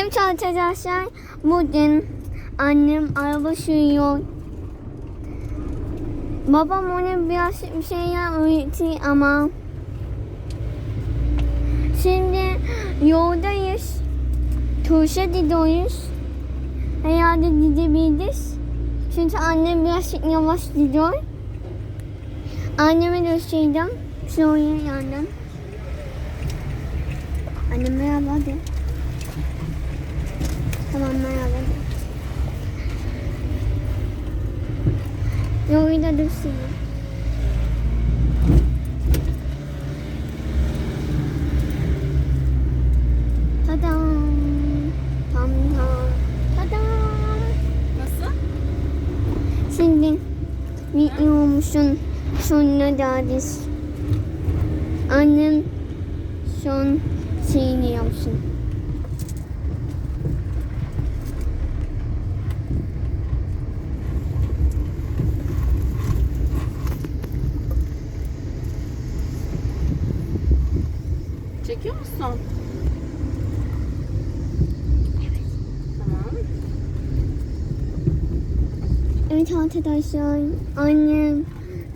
Evet arkadaşlar bugün annem araba sürüyor. Babam ona biraz bir şeyler öğretti ama şimdi yoldayız. Turşa gidiyoruz. Herhalde gidebiliriz. Çünkü annem biraz yavaş gidiyor. Anneme göstereceğim. Şöyle yandan. Annem merhaba de. Tamam de. Yolu da göstereyim. Tadam. Tam tam. Tadam. Nasıl? Şimdi videomuzun sonuna geldik. Annem son şeyini yapsın. Çekiyor musun? Tamam. Evet arkadaşlar annem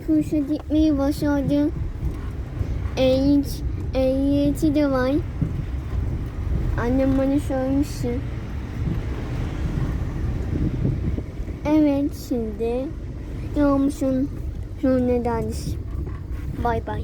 kursa gitmeyi başardı. Eğit, ehliyeti de var. Annem bana söylemişti. Evet şimdi yağmurun sonuna geldik. Bay bay.